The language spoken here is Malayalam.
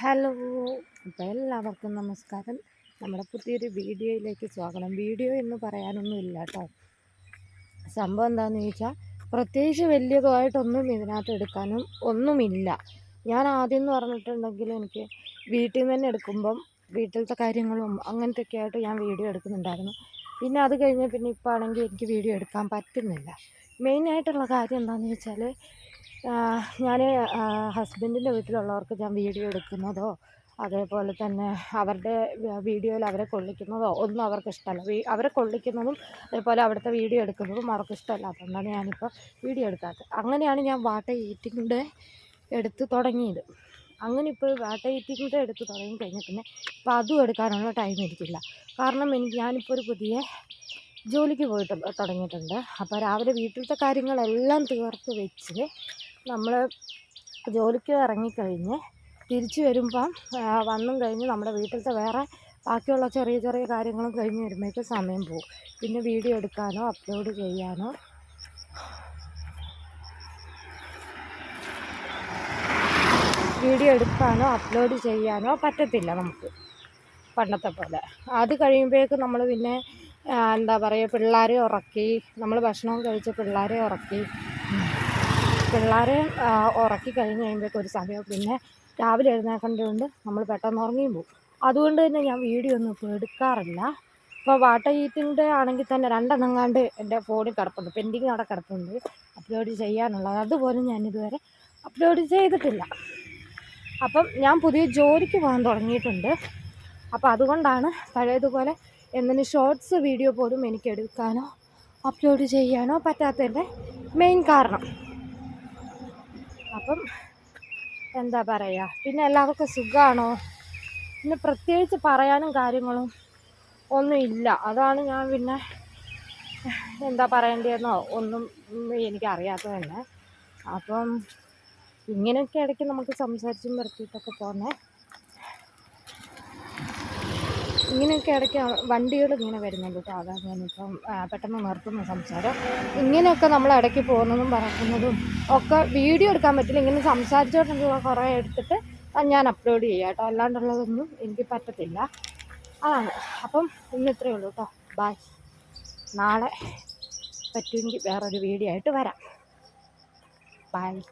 ഹലോ അപ്പോൾ എല്ലാവർക്കും നമസ്കാരം. നമ്മുടെ പുതിയൊരു വീഡിയോയിലേക്ക് സ്വാഗതം. വീഡിയോ എന്ന് പറയാനൊന്നും ഇല്ല കേട്ടോ. സംഭവം എന്താണെന്ന് ചോദിച്ചാൽ പ്രത്യേകിച്ച് വലിയതുമായിട്ടൊന്നും ഇതിനകത്ത് എടുക്കാനും ഒന്നുമില്ല. ഞാൻ ആദ്യം എന്ന് പറഞ്ഞിട്ടുണ്ടെങ്കിൽ എനിക്ക് വീട്ടിൽ നിന്ന് തന്നെ എടുക്കുമ്പം വീട്ടിലത്തെ കാര്യങ്ങളും അങ്ങനത്തെയൊക്കെ ആയിട്ട് ഞാൻ വീഡിയോ എടുക്കുന്നുണ്ടായിരുന്നു. പിന്നെ അത് കഴിഞ്ഞ് പിന്നെ ഇപ്പോൾ ആണെങ്കിൽ എനിക്ക് വീഡിയോ എടുക്കാൻ പറ്റുന്നില്ല. മെയിനായിട്ടുള്ള കാര്യം എന്താണെന്ന് വെച്ചാൽ ഞാൻ ഹസ്ബൻഡിന്റെ വീട്ടിലുള്ളവർക്ക് ഞാൻ വീഡിയോ എടുക്കുന്നതോ അതേപോലെ തന്നെ അവരുടെ വീഡിയോയിൽ അവരെ കൊള്ളിക്കുന്നതോ ഒന്നും അവർക്ക് ഇഷ്ടമല്ല അവരെ കൊള്ളിക്കുന്നതും അതേപോലെ അവിടുത്തെ വീഡിയോ എടുക്കുന്നതും അവർക്ക് ഇഷ്ടമല്ല അതുകൊണ്ടാണ് ഞാനിപ്പോൾ വീഡിയോ എടുക്കാത്തത്. അങ്ങനെയാണ് ഞാൻ വാട്ട ഈറ്റിങ്ങിന്റെ എടുത്ത് തുടങ്ങിയത്. അങ്ങനെ ഇപ്പോൾ വാട്ട ഈറ്റിങ്ങിന്റെ എടുത്ത് തുടങ്ങി കഴിഞ്ഞാൽ പിന്നെ ഇപ്പോൾ അതും എടുക്കാനുള്ള ടൈം എനിക്കില്ല. കാരണം എനിക്ക് ഞാനിപ്പോൾ ഒരു പുതിയ ജോലിക്ക് പോയിട്ട് തുടങ്ങിയിട്ടുണ്ട്. അപ്പോൾ രാവിലെ വീട്ടിലത്തെ കാര്യങ്ങളെല്ലാം തീർത്ത് വെച്ച് നമ്മൾ ജോലിക്ക് ഇറങ്ങിക്കഴിഞ്ഞ് തിരിച്ചു വരുമ്പം വന്നും കഴിഞ്ഞ് നമ്മുടെ വീട്ടിലത്തെ വേറെ ബാക്കിയുള്ള ചെറിയ ചെറിയ കാര്യങ്ങളും കഴിഞ്ഞ് വരുമ്പോഴേക്കും സമയം പോകും പിന്നെ വീഡിയോ എടുക്കാനോ അപ്ലോഡ് ചെയ്യാനോ. വീഡിയോ എടുക്കാനോ അപ്ലോഡ് ചെയ്യാനോ പറ്റത്തില്ല നമുക്ക് പണ്ടത്തെ പോലെ. അത് കഴിയുമ്പോഴേക്കും നമ്മൾ പിന്നെ എന്താ പറയുക പിള്ളേരെ ഉറക്കി നമ്മൾ ഭക്ഷണവും കഴിച്ച് പിള്ളേരെ ഉറക്കി. പിള്ളേരെ ഉറക്കി കഴിഞ്ഞ് കഴിയുമ്പോഴേക്കും ഒരു സമയം പിന്നെ രാവിലെ എഴുന്നേൽക്കേണ്ടതുകൊണ്ട് നമ്മൾ പെട്ടെന്ന് ഉറങ്ങിയും പോകും. അതുകൊണ്ട് തന്നെ ഞാൻ വീഡിയോ ഒന്നും ഇപ്പോൾ എടുക്കാറില്ല. ഇപ്പോൾ വാട്ടർ ഹീറ്റിന്റെ ആണെങ്കിൽ തന്നെ രണ്ടെണ്ണങ്ങാണ്ട് എന്റെ ഫോണിൽ കിടപ്പുണ്ട്. പെൻഡിങ് അവിടെ കിടപ്പുണ്ട്. അപ്ലോഡ് ചെയ്യാനുള്ളത്. അതുപോലും ഞാനിതുവരെ അപ്ലോഡ് ചെയ്തിട്ടില്ല. അപ്പം ഞാൻ പുതിയ ജോലിക്ക് പോകാൻ തുടങ്ങിയിട്ടുണ്ട്. അപ്പോൾ അതുകൊണ്ടാണ് പഴയതുപോലെ എന്തിന് ഷോർട്സ് വീഡിയോ പോലും എനിക്ക് എടുക്കാനോ അപ്ലോഡ് ചെയ്യാനോ പറ്റാത്തതിന്റെ മെയിൻ കാരണം. അപ്പം എന്താ പറയുക പിന്നെ എല്ലാവർക്കും സുഖമാണോ പിന്നെ പ്രത്യേകിച്ച് പറയാനും കാര്യങ്ങളും ഒന്നുമില്ല. അതാണ് ഞാൻ പിന്നെ എന്താ പറയേണ്ടതെന്നോ ഒന്നും എനിക്കറിയാത്തത് തന്നെ അപ്പം ഇങ്ങനെയൊക്കെ ഇടയ്ക്ക് നമുക്ക് സംസാരിച്ചും നിർത്തിയിട്ടൊക്കെ പോകുന്നത് ഇങ്ങനെയൊക്കെ ഇടയ്ക്ക് വണ്ടികൾ ഇങ്ങനെ വരുന്നുണ്ട് കേട്ടോ. അതാണ് ഞാനിപ്പം പെട്ടെന്ന് നിർത്തുന്ന സംസാരം. ഇങ്ങനെയൊക്കെ നമ്മൾ ഇടയ്ക്ക് പോകുന്നതും പറക്കുന്നതും ഒക്കെ വീഡിയോ എടുക്കാൻ പറ്റില്ല. ഇങ്ങനെ സംസാരിച്ചോണ്ടുള്ള കുറേ എടുത്തിട്ട് ഞാൻ അപ്ലോഡ് ചെയ്യാം കേട്ടോ. അല്ലാണ്ടുള്ളതൊന്നും എനിക്ക് പറ്റത്തില്ല. അതാണ്. അപ്പം ഇന്ന് ഇത്രയേ ഉള്ളൂ കേട്ടോ. ബായ് നാളെ പറ്റുമെങ്കിൽ വേറൊരു വീഡിയോ ആയിട്ട് വരാം. ബായ്